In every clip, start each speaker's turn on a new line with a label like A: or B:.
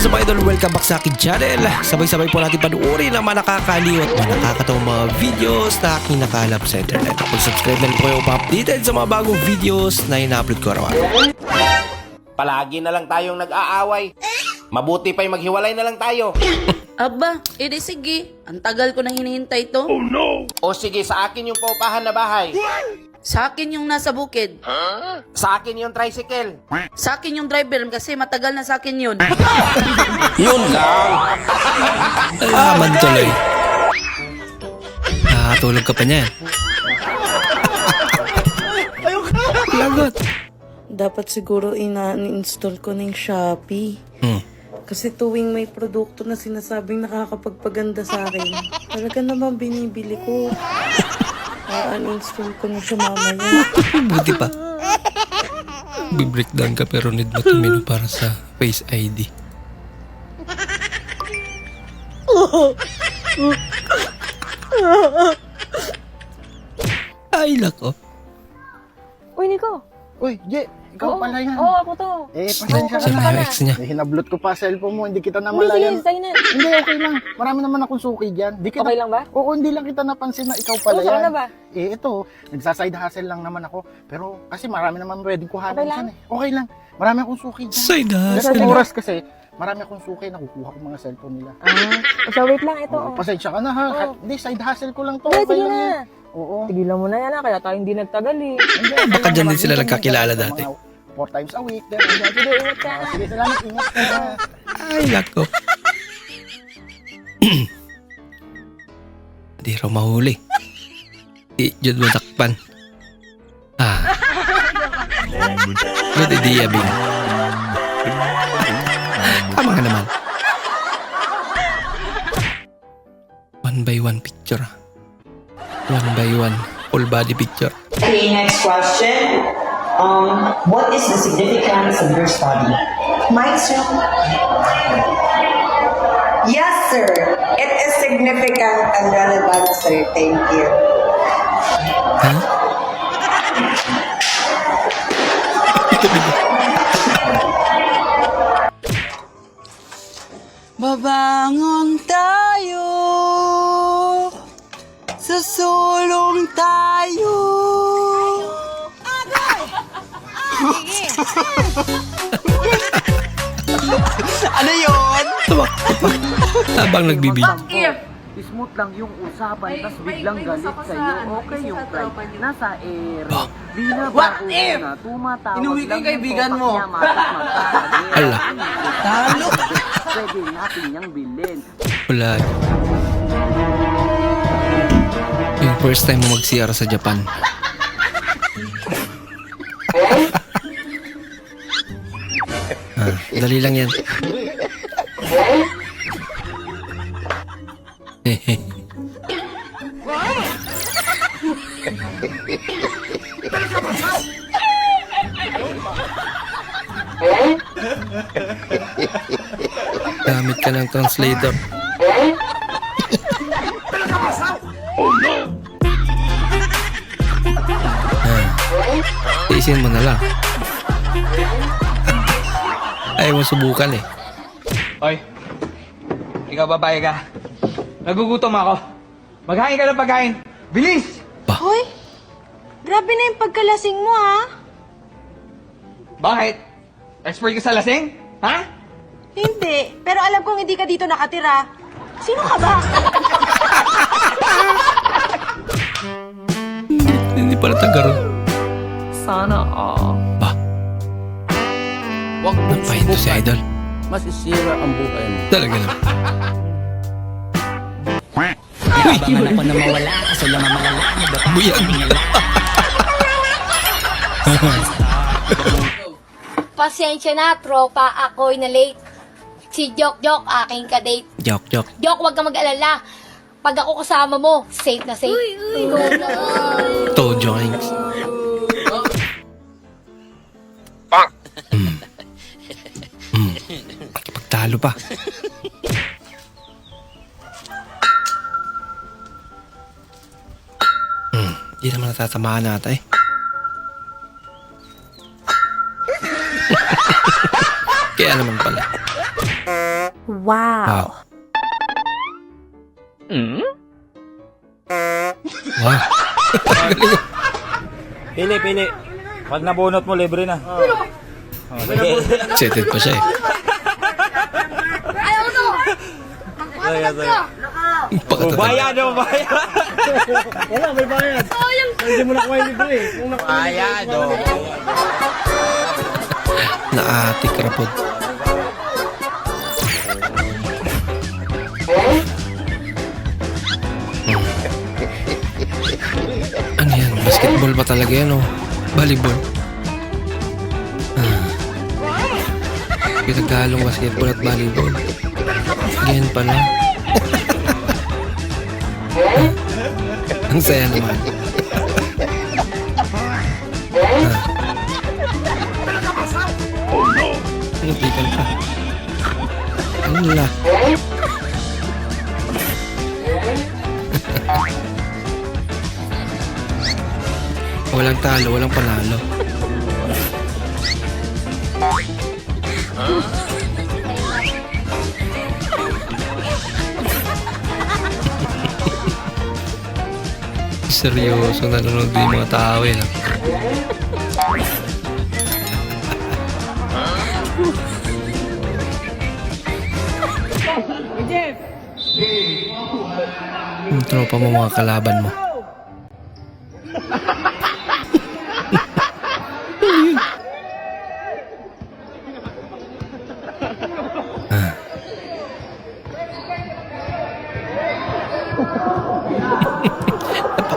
A: is up idol? Welcome back sa akin channel. Sabay-sabay po natin panuorin ang mga nakakaliw at mga nakakatawang mga videos na aking nakalap sa internet. Kung subscribe na rin po kayo pa-updated sa mga bagong videos na ina-upload ko araw-araw.
B: Palagi na lang tayong nag-aaway. Mabuti pa'y maghiwalay na lang tayo.
C: Aba, edi sige. Ang tagal ko nang hinihintay to.
B: O sige, sa akin yung paupahan na bahay.
C: Sa akin yung nasa bukid.
B: Sa akin yung tricycle.
C: Sa akin yung driver kasi matagal na sa akin yun.
B: Yun lang.
A: Alaman tuloy. Nakatulog ka pa niyan. Lagot.
D: Dapat siguro ina-install ko ng Shopee.
A: Hmm.
D: Kasi tuwing may produkto na sinasabing nakakapagpaganda sa akin, talaga naman binibili ko. uninstall ko na siya mamaya.
A: Buti pa. Bibreakdown ka pero need mo tumino para sa Face ID. Ay, lako.
E: Uy, Nico.
F: Uy, Je, ikaw
E: Oo,
F: pala yan.
E: Oo, ako to.
F: Eh, pasensya ka na.
A: ex niya?
F: Eh, hinablot ko pa cellphone mo, hindi kita
E: Hindi, sige,
F: namalayan.
E: sa'yo na.
F: Hindi, okay lang. Marami naman akong suki dyan. Di kita,
E: Okay lang ba?
F: Oo, hindi lang kita napansin na ikaw pala
E: Oo, saan
F: yan.
E: na ba?
F: Eh, ito, nagsaside hustle lang naman ako. Pero kasi marami naman pwedeng kuhanan
E: Okay lang?
F: dyan eh. Okay lang. Marami akong suki dyan.
A: Side
F: Kasi
A: hustle.
F: oras kasi, marami akong suki, nakukuha ko mga cellphone nila.
E: Ah, so wait lang, ito.
F: Oo,
E: Oh,
F: pasensya ka na ha.
E: Oo.
F: Hindi, side hustle ko lang to. Okay
E: sige
F: lang
E: na.
F: Oo.
E: Tigilan mo na yan ah, kaya tayo hindi nagtagal eh.
F: Hindi,
A: Baka dyan din sila nagkakilala dati.
F: Four times a week. Then, sige,
E: Sige, ingat ka.
F: sige, salamat. Ingat ka.
A: Ay, lako. Di raw mahuli. Di, dyan mo takpan. Ah. Good idea, Bing. Tama ka naman. One by one picture. ah. One by one. Full body picture.
G: Okay, next question. Um, what is the significance of your study?
H: Mine, sir? Yes, sir. It is significant and relevant, sir. Thank you.
A: Ha?
D: Babangon tayo, susulong tayo. ano yun?
A: Habang nagbibig.
I: Smooth lang yung usapan, tas biglang galit sa'yo. Okay yung pride. Nasa ere. Binabago
D: What
I: mo
D: if?
I: na, tumatawag
D: Inuwi ko yung kaibigan mo?
A: Ala.
D: Talo.
I: Pwede natin niyang bilhin.
A: Wala. First time mo mag-CR sa Japan. ah, dali lang yan. Gamit ka ng translator. Tiisin mo na lang. Ayaw mo subukan eh.
J: Oy, ikaw babae ka. Nagugutom ako. Maghain ka ng pagkain. Bilis!
E: Hoy, grabe na yung pagkalasing mo ah.
J: Bakit? Expert ka sa lasing? Ha?
E: Hindi, pero alam kong hindi ka dito nakatira. Sino ka ba?
A: Hindi pala taga ron.
I: Sana all.
A: Ba,
I: Huwag mong
A: napahinto si Idol.
I: Masisira ang buhay mo.
A: Talaga lang.
I: Abangan ako na mawala kasi lang malala.
A: Buyag.
E: Pasensya na, tropa. Ako'y na late. Si Jok Jok, aking ka-date.
A: Joke, joke.
E: Jok, wag ka mag-alala. Pag ako kasama mo, safe na safe.
A: Toe Pagtalo pa. Hmm. Di naman natatamaan nata eh. Kaya naman pala. Wow. Wow.
J: Pili, pili. Pag nabunot mo, libre na.
A: Excited pa siya eh.
E: Ayaw to!
J: Sige, sige.
A: Pakatotoo.
J: Bayad o, bayad. Bayad o.
A: Naatik rapod. Ano yan? Basketball pa talaga yan oh. Volleyball. Ah. Pinagkalong basketball at volleyball. Ganyan pala. Ang saya naman. Natikan pa. Ala. walang talo, walang panalo. Seryoso nanonood din yung mga tao eh. Yung tropa mo mga kalaban mo.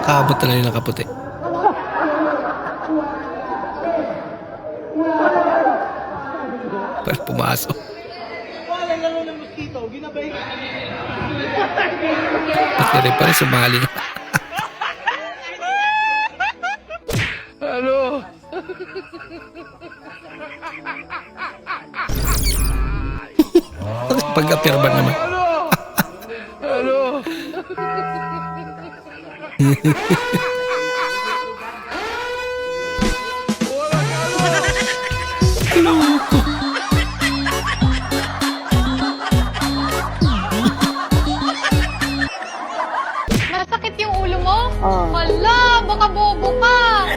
A: Napakabot talaga yung nakaputi. Para pumasok. Pati rin pala sumali na. Ano? Pagka-pirban naman.
E: Masakit yung ulo mo? Hala, baka bobo ka!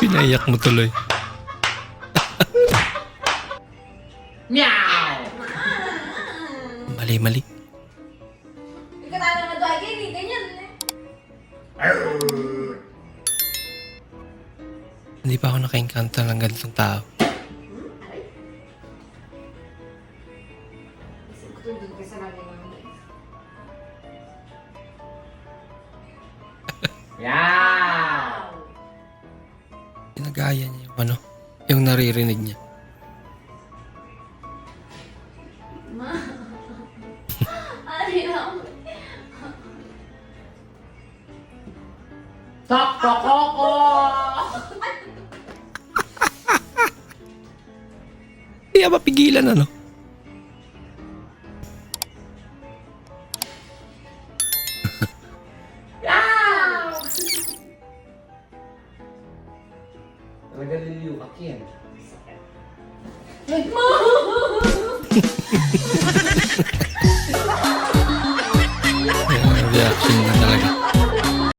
A: Pinaiyak mo tuloy. Mali, mali.
E: Hindi
A: pa ako naka-encounter ng ganitong tao. Ginagaya niya yung ano, yung naririnig niya. Kaya mapigilan ano?